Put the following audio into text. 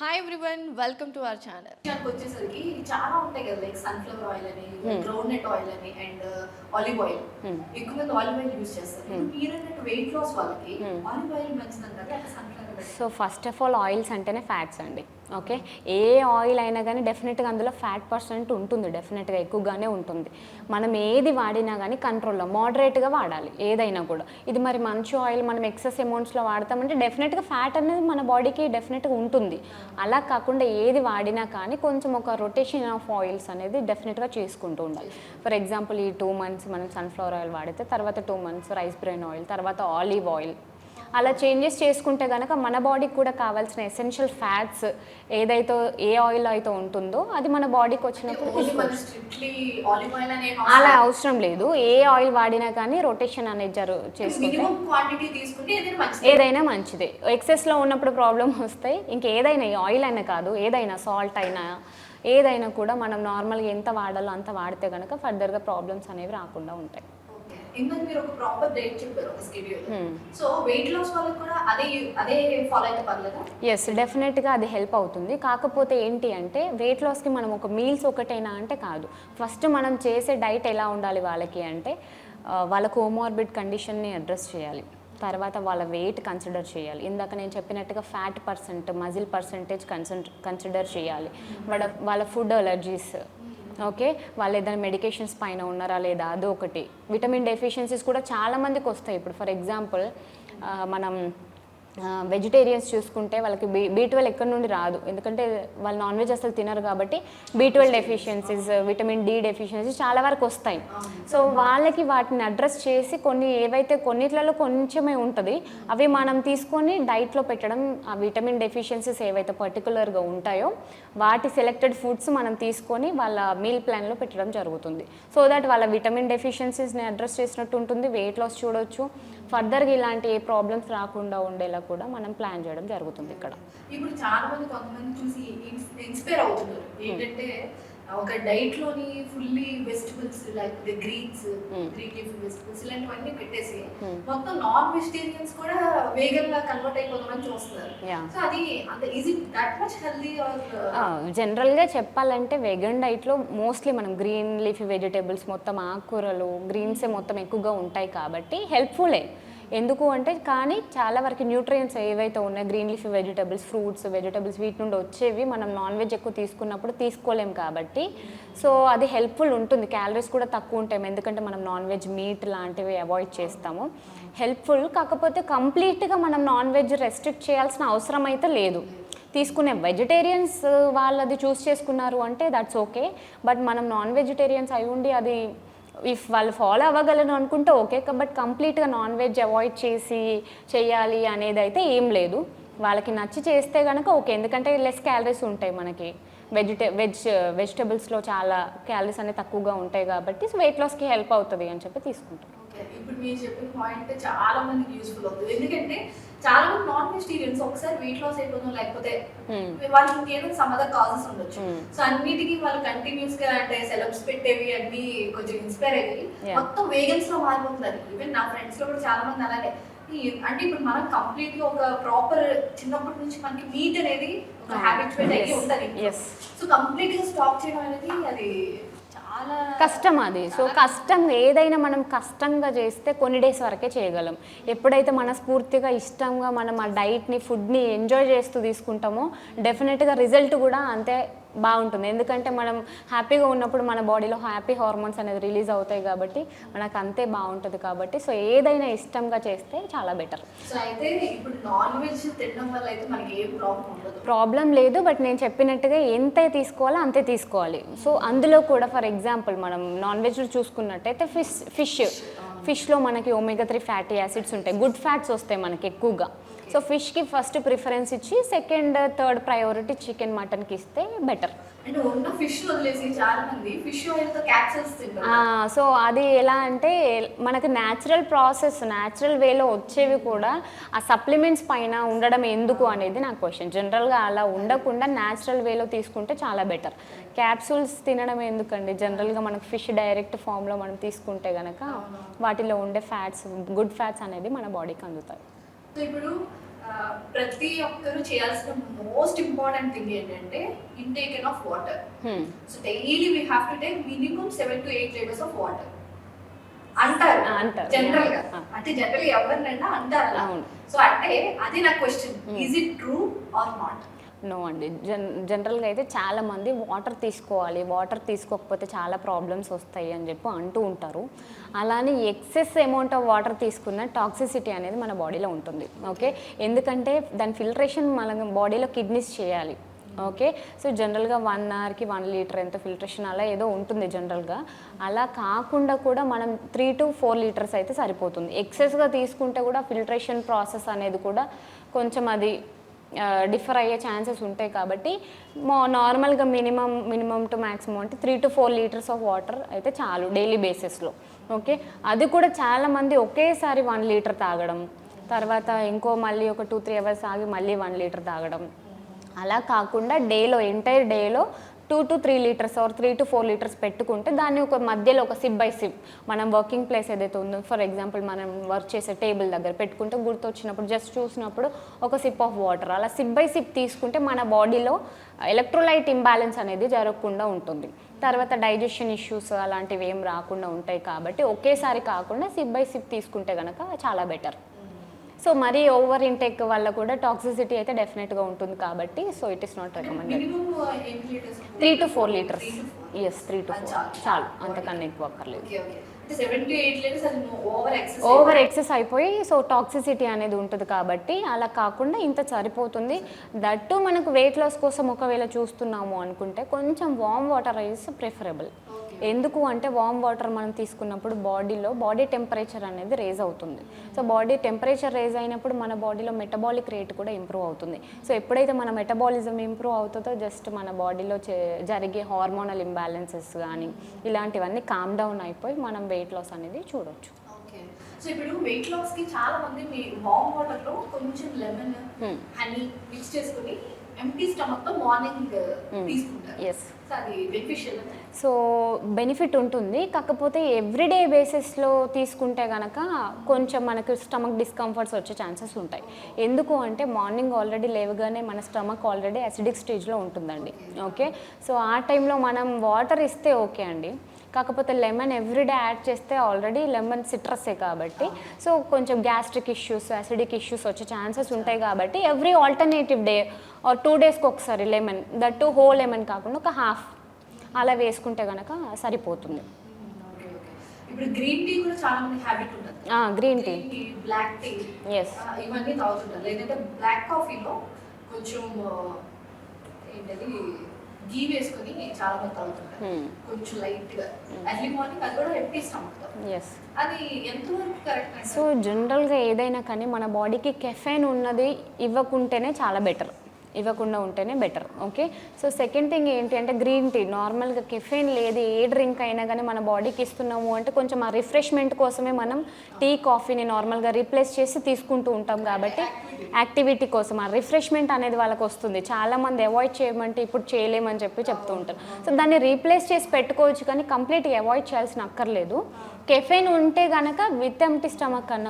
Hi everyone welcome to our channel విషయానికి వచ్చేసరికి చాలా ఉంటాయి కదా లైక్ సన్ఫ్లవర్ ఆయిల్ అని గ్రౌండ్ నట్ ఆయిల్ అని అండ్ ఆలివ్ ఆయిల్ ఎక్కువ మంది ఆలివ్ ఆయిల్ యూజ్ చేస్తారు. ఇప్పుడు మీరు వెయిట్ లాస్ వాళ్ళకి ఆలివ్ ఆయిల్ మంచిదంటారు అట్లా sunflower so first of all oils అంటేనే ఫ్యాట్స్ అండి ఓకే? ఏ ఆయిల్ అయినా కానీ డెఫినెట్గా అందులో ఫ్యాట్ పర్సెంట్ ఉంటుంది డెఫినెట్గా ఎక్కువగానే ఉంటుంది. మనం ఏది వాడినా కానీ కంట్రోల్లో మోడరేట్గా వాడాలి ఏదైనా కూడా. ఇది మరి మంచి ఆయిల్ మనం ఎక్సెస్ అమౌంట్స్లో వాడతామంటే డెఫినెట్గా ఫ్యాట్ అనేది మన బాడీకి డెఫినెట్గా ఉంటుంది. అలా కాకుండా ఏది వాడినా కానీ కొంచెం ఒక రొటేషన్ ఆఫ్ ఆయిల్స్ అనేది డెఫినెట్గా చేసుకుంటూ ఉండాలి. ఫర్ ఎగ్జాంపుల్ ఈ టూ మంత్స్ మనం సన్ఫ్లవర్ ఆయిల్ వాడితే తర్వాత two months rice bran oil తర్వాత ఆలివ్ ఆయిల్ అలా చేంజెస్ చేసుకుంటే కనుక మన బాడీకి కూడా కావాల్సిన ఎసెన్షియల్ ఫ్యాట్స్ ఏదైతే ఏ ఆయిల్ అయితే ఉంటుందో అది మన బాడీకి వచ్చినప్పుడు అలా అవసరం లేదు. ఏ ఆయిల్ వాడినా కానీ రొటేషన్ అనేది జరు చేసుకుంటే ఏదైనా మంచిది. ఏదైనా ఎక్సెస్లో ఉన్నప్పుడు ప్రాబ్లం వస్తాయి. ఇంకేదైనా ఈ ఆయిల్ అయినా కాదు ఏదైనా సాల్ట్ అయినా ఏదైనా కూడా మనం నార్మల్గా ఎంత వాడాలో అంత వాడితే కనుక ఫర్దర్గా ప్రాబ్లమ్స్ అనేవి రాకుండా ఉంటాయి. ఇందాక మీరు ఒక ప్రాపర్ డైట్ చెప్పారు ఒక schedule Hmm. So weight loss వాళ్ళకి కూడా అదే అదే ఫాలో అయితే పర్లేదా? ఎస్ డెఫినెట్గా అది హెల్ప్ అవుతుంది. కాకపోతే ఏంటి అంటే వెయిట్ లాస్కి మనం ఒక మీల్స్ ఒకటైనా అంటే కాదు. ఫస్ట్ మనం చేసే డైట్ ఎలా ఉండాలి వాళ్ళకి అంటే వాళ్ళ కోమార్బిడ్ కండిషన్ని అడ్రస్ చేయాలి. తర్వాత వాళ్ళ వెయిట్ కన్సిడర్ చేయాలి. ఇందాక నేను చెప్పినట్టుగా ఫ్యాట్ పర్సెంట్ మజిల్ పర్సెంటేజ్ కన్సన్ కన్సిడర్ చేయాలి. వాళ్ళ వాళ్ళ ఫుడ్ అలర్జీస్ ఓకే? వాళ్ళు ఏదైనా మెడికేషన్స్ పైన ఉన్నారా లేదా? అదొకటి. విటమిన్ డెఫిషియన్సీస్ కూడా చాలా మందికి వస్తాయి. ఇప్పుడు ఫర్ ఎగ్జాంపుల్ మనం వెజిటేరియన్స్ చూసుకుంటే వాళ్ళకి బీ బీ ట్వెల్వ్ ఎక్కడి నుండి రాదు. ఎందుకంటే వాళ్ళు నాన్ వెజ్ అసలు తినరు కాబట్టి B twelve deficiencies vitamin D deficiencies చాలా వరకు వస్తాయి. సో వాళ్ళకి వాటిని అడ్రస్ చేసి కొన్ని ఏవైతే కొన్నిట్లలో కొంచెమే ఉంటుంది అవి మనం తీసుకొని డైట్లో పెట్టడం ఆ విటమిన్ డెఫిషియన్సీస్ ఏవైతే పర్టికులర్గా ఉంటాయో వాటి సెలెక్టెడ్ ఫుడ్స్ మనం తీసుకొని వాళ్ళ మీల్ ప్లాన్లో పెట్టడం జరుగుతుంది. సో దట్ వాళ్ళ విటమిన్ డెఫిషియన్సీస్ని అడ్రస్ చేసినట్టు ఉంటుంది వెయిట్ లాస్ చూడొచ్చు. ఫర్దర్గా ఇలాంటి ఏ ప్రాబ్లమ్స్ రాకుండా ఉండేలా కూడా మనం ప్లాన్ చేయడం జరుగుతుంది ఇక్కడ. ఇప్పుడు చాలా మంది కొంతమంది చూసి ఇన్స్పైర్ అవుతున్నారు. ఏంటంటే ఒక డైట్లోని fully vegetables like the greens green leaf vegetables ఇలాంటివన్నీ పెట్టేసి మొత్తం నాన్ వెజిటేరియన్స్ కూడా వేగన్గా కన్వర్ట్ అయిపోతామని చూస్తున్నారు. సో అది అంత ఈజీ దట్ మచ్ హెల్దీ జనరల్గా చెప్పాలంటే వెగన్ డైట్లో మోస్ట్లీ మనం గ్రీన్ లీఫీ వెజిటేబుల్స్ మొత్తం ఆకుకూరలు గ్రీన్సే మొత్తం ఎక్కువగా ఉంటాయి కాబట్టి హెల్ప్ఫుల్లే ఎందుకు అంటే కానీ చాలా వరకు న్యూట్రియంట్స్ ఏవైతే ఉన్నాయి green leaf vegetables fruits vegetables వీటి నుండి వచ్చేవి మనం నాన్ వెజ్ ఎక్కువ తీసుకున్నప్పుడు తీసుకోలేం కాబట్టి. సో అది హెల్ప్ఫుల్ ఉంటుంది. క్యాలరీస్ కూడా తక్కువ ఉంటాయి. ఎందుకంటే మనం నాన్ వెజ్ మీట్ లాంటివి అవాయిడ్ చేస్తాము. హెల్ప్ఫుల్ కాకపోతే కంప్లీట్గా మనం నాన్ వెజ్ రెస్ట్రిక్ట్ చేయాల్సిన అవసరం అయితే లేదు. తీసుకునే వెజిటేరియన్స్ వాళ్ళది చూస్ చేసుకున్నారు అంటే దట్స్ ఓకే బట్ మనం నాన్ వెజిటేరియన్స్ అయి ఉండి అది ఇఫ్ వాళ్ళు ఫాలో అవ్వగలను అనుకుంటే ఓకే బట్ కంప్లీట్గా నాన్ వెజ్ అవాయిడ్ చేసి చేయాలి అనేది అయితే ఏం లేదు. వాళ్ళకి నచ్చి చేస్తే కనుక ఓకే ఎందుకంటే లెస్ క్యాలరీస్ ఉంటాయి మనకి. వెజిటే వెజ్ వెజిటబుల్స్లో చాలా క్యాలరీస్ అనేవి తక్కువగా ఉంటాయి కాబట్టి వెయిట్ లాస్కి హెల్ప్ అవుతుంది అని చెప్పి తీసుకుంటాం ఇప్పుడు మీరు చెప్పిన పాయింట్ చాలా మందికి యూస్ఫుల్ అవుతుంది. ఎందుకంటే చాలా మంది నాన్ వెజిటేరియన్స్ ఒకసారి వెయిట్ లాస్ అయిపోతాం లేకపోతే వాళ్ళకి ఇంకేదో సమ్ అదర్ కాజెస్ ఉండొచ్చు. సో అన్నిటికీ వాళ్ళు కంటిన్యూస్గా అంటే సెలబ్స్ పెట్టేవి అన్ని కొంచెం ఇన్స్పైర్ అయ్యి. మొత్తం వేగన్స్లో మారిపోతున్నారు. ఈవెన్ నా ఫ్రెండ్స్లో కూడా చాలా మంది అలాగే. అంటే ఇప్పుడు మనం కంప్లీట్గా ఒక ప్రాపర్ చిన్నప్పటి నుంచి మనకి మీట్ అనేది ఒక హ్యాబిచువేట్ అయ్యి ఉంటది. సో కంప్లీట్గా స్టాప్ చేయడం అనేది అది కష్టం అది. సో కష్టం ఏదైనా మనం కష్టంగా చేస్తే కొన్ని డేస్ వరకే చేయగలం. ఎప్పుడైతే మనస్ఫూర్తిగా ఇష్టంగా మనం ఆ డైట్ని ఫుడ్ని ఎంజాయ్ చేస్తూ తీసుకుంటామో డెఫినెట్గా రిజల్ట్ కూడా అంతే బాగుంటుంది. ఎందుకంటే మనం హ్యాపీగా ఉన్నప్పుడు మన బాడీలో హ్యాపీ హార్మోన్స్ అనేది రిలీజ్ అవుతాయి కాబట్టి మనకు అంతే బాగుంటుంది కాబట్టి. సో ఏదైనా ఇష్టంగా చేస్తే చాలా బెటర్. ప్రాబ్లం లేదు బట్ నేను చెప్పినట్టుగా ఎంత తీసుకోవాలో అంతే తీసుకోవాలి. సో అందులో కూడా ఫర్ ఎగ్జాంపుల్ మనం నాన్ వెజ్ చూసుకున్నట్టయితే ఫిష్ ఫిష్. ఫిష్లో మనకి ఒమేగా త్రీ ఫ్యాటీ యాసిడ్స్ ఉంటాయి. గుడ్ ఫ్యాట్స్ వస్తాయి మనకి ఎక్కువగా. సో ఫిష్కి ఫస్ట్ ప్రిఫరెన్స్ ఇచ్చి సెకండ్ థర్డ్ ప్రయారిటీ చికెన్ మటన్కి ఇస్తే బెటర్ సో అది ఎలా అంటే మనకి న్యాచురల్ ప్రాసెస్ న్యాచురల్ వేలో వచ్చేవి కూడా ఆ సప్లిమెంట్స్ పైన ఉండడం ఎందుకు అనేది నా క్వశ్చన్ జనరల్గా అలా ఉండకుండా న్యాచురల్ వేలో తీసుకుంటే చాలా బెటర్ క్యాప్సూల్స్ తినడం ఎందుకండి? జనరల్గా మనకు ఫిష్ డైరెక్ట్ ఫామ్లో మనం తీసుకుంటే కనుక వాటిలో ఉండే ఫ్యాట్స్ గుడ్ ఫ్యాట్స్ అనేది మన బాడీకి అందుతాయి. సో ఇప్పుడు ప్రతి ఒక్కరు చేయాల్సిన మోస్ట్ ఇంపార్టెంట్ థింగ్ ఏంటంటే intake of water. So daily we have to take minimum seven to eight litres of water అంటారు. జనరల్గా. ఆ. అంటే జనరల్ ఎవరినైనా అంటారు. సో అంటే అది నా question is it true or not no అండి. జన్ జనరల్గా అయితే చాలామంది వాటర్ తీసుకోవాలి వాటర్ తీసుకోకపోతే చాలా ప్రాబ్లమ్స్ వస్తాయి అని చెప్పి అంటూ ఉంటారు. అలానే ఎక్సెస్ అమౌంట్ ఆఫ్ వాటర్ తీసుకున్న టాక్సిసిటీ అనేది మన బాడీలో ఉంటుంది. ఓకే? ఎందుకంటే దాని ఫిల్టరేషన్ మన బాడీలో కిడ్నీస్ చేయాలి. ఓకే? సో జనరల్గా వన్ అవర్కి వన్ లీటర్ ఎంత ఫిల్టరేషన్ అలా ఏదో ఉంటుంది జనరల్గా. అలా కాకుండా కూడా మనం త్రీ టు ఫోర్ లీటర్స్ అయితే సరిపోతుంది. ఎక్సెస్గా తీసుకుంటే కూడా ఫిల్టరేషన్ ప్రాసెస్ అనేది కూడా కొంచెం అది డిఫర్ అయ్యే ఛాన్సెస్ ఉంటాయి కాబట్టి మా నార్మల్గా మినిమం మినిమం టు మ్యాక్సిమం అంటే three to four litres of water అయితే చాలు డైలీ బేసిస్లో ఓకే అది కూడా చాలామంది ఒకేసారి వన్ లీటర్ తాగడం. తర్వాత ఇంకో మళ్ళీ ఒక టూ త్రీ అవర్స్ ఆగి మళ్ళీ వన్ లీటర్ తాగడం. అలా కాకుండా డేలో ఎంటైర్ డేలో two to three litres or three to four litres పెట్టుకుంటే దాన్ని ఒక మధ్యలో ఒక సిప్ బై సిప్ మనం వర్కింగ్ ప్లేస్ ఏదైతే ఉందో ఫర్ ఎగ్జాంపుల్ మనం వర్క్ చేసే టేబుల్ దగ్గర పెట్టుకుంటే గుర్తొచ్చినప్పుడు జస్ట్ చూసినప్పుడు ఒక సిప్ ఆఫ్ వాటర్. అలా సిప్ బై సిప్ తీసుకుంటే మన బాడీలో ఎలక్ట్రోలైట్ ఇంబ్యాలెన్స్ అనేది జరగకుండా ఉంటుంది. తర్వాత డైజెషన్ ఇష్యూస్ అలాంటివి ఏం రాకుండా ఉంటాయి కాబట్టి ఒకేసారి కాకుండా సిప్ బై సిప్ తీసుకుంటే కనుక చాలా బెటర్. సో మరీ ఓవర్ ఇంటేక్ వల్ల కూడా టాక్సిసిటీ అయితే డెఫినెట్గా ఉంటుంది కాబట్టి so it is not recommended three to four litres. Yes three to four చాలు. అంతకన్నా ఎక్కువ అక్కర్లేదు. ఓవర్ ఎక్సెస్ అయిపోయి సో టాక్సిసిటీ అనేది ఉంటుంది కాబట్టి అలా కాకుండా ఇంత సరిపోతుంది. దట్టు మనకు వెయిట్ లాస్ కోసం ఒకవేళ చూస్తున్నాము అనుకుంటే కొంచెం వామ్ వాటర్ ఇస్ ప్రిఫరబుల్ ఎందుకు అంటే వామ్ వాటర్ మనం తీసుకున్నప్పుడు బాడీలో బాడీ టెంపరేచర్ అనేది రేజ్ అవుతుంది. సో బాడీ టెంపరేచర్ రేజ్ అయినప్పుడు మన బాడీలో మెటబాలిక్ రేట్ కూడా ఇంప్రూవ్ అవుతుంది. సో ఎప్పుడైతే మన మెటబాలిజం ఇంప్రూవ్ అవుతుందో జస్ట్ మన బాడీలో జరిగే హార్మోనల్ ఇంబ్యాలెన్సెస్ కానీ ఇలాంటివన్నీ కామ్ డౌన్ అయిపోయి మనం వెయిట్ లాస్ అనేది చూడొచ్చు. ఓకే సో ఇప్పుడు వెయిట్ లాస్కి చాలా మంది మీ వామ్ వాటర్లో కొంచెం లెమన్. హనీ మిక్స్ చేసుకుని ఎంటీ స్టమక్తో మార్నింగ్ తీసుకుంటారు. సో అది బెనిఫిషియల్ సో బెనిఫిట్ ఉంటుంది. కాకపోతే ఎవ్రీడే బేసిస్లో తీసుకుంటే కనుక కొంచెం మనకు స్టమక్ డిస్కంఫర్ట్స్ వచ్చే ఛాన్సెస్ ఉంటాయి. ఎందుకు అంటే మార్నింగ్ ఆల్రెడీ లేవగానే మన స్టమక్ ఆల్రెడీ అసిడిక్ స్టేజ్లో ఉంటుందండి. ఓకే సో ఆ టైంలో మనం వాటర్ ఇస్తే ఓకే అండి. కాకపోతే లెమన్ ఎవ్రీడే యాడ్ చేస్తే ఆల్రెడీ లెమన్ సిట్రస్సే కాబట్టి. సో కొంచెం గ్యాస్ట్రిక్ ఇష్యూస్ అసిడిక్ ఇష్యూస్ వచ్చే ఛాన్సెస్ ఉంటాయి కాబట్టి every alternative day or two డేస్కి ఒకసారి lemon that to whole lemon కాకుండా ఒక హాఫ్ అలా వేసుకుంటే కనుక సరిపోతుంది. ఇప్పుడు గ్రీన్ టీ కూడా చాలా మంది హ్యాబిట్ ఉంటుంది. Green tea black tea yes ఇవన్నీ తాగుతుంటారు. లేదంటే బ్లాక్ కాఫీలో కొంచెం ఏంటది గీ వేసుకొని చాలా మంది తాగుతుంటారు. Hmm. కొంచెం లైట్గా. ఎర్లీ మార్నింగ్ అది కూడా ఎస్ అది ఎంతవరకు కరెక్ట్ సో జనరల్గా ఏదైనా కానీ మన బాడీకి కెఫైన్ ఉన్నది ఇవ్వకుంటేనే చాలా బెటర్ ఇవ్వకుండా ఉంటేనే better okay so second thing ఏంటి అంటే గ్రీన్ టీ నార్మల్గా కెఫెన్ లేదు ఏ డ్రింక్ అయినా కానీ మన బాడీకి ఇస్తున్నాము అంటే కొంచెం ఆ రిఫ్రెష్మెంట్ కోసమే మనం టీ కాఫీని నార్మల్గా రీప్లేస్ చేసి తీసుకుంటూ ఉంటాం కాబట్టి యాక్టివిటీ కోసం ఆ రిఫ్రెష్మెంట్ అనేది వాళ్ళకి వస్తుంది. చాలామంది అవాయిడ్ చేయమంటే ఇప్పుడు చేయలేమని చెప్పి చెప్తూ ఉంటారు. సో దాన్ని రీప్లేస్ చేసి పెట్టుకోవచ్చు కానీ కంప్లీట్గా అవాయిడ్ చేయాల్సిన అక్కర్లేదు. కెఫెన్ ఉంటే కనుక విత్ ఎంటీ స్టమక్ అన్న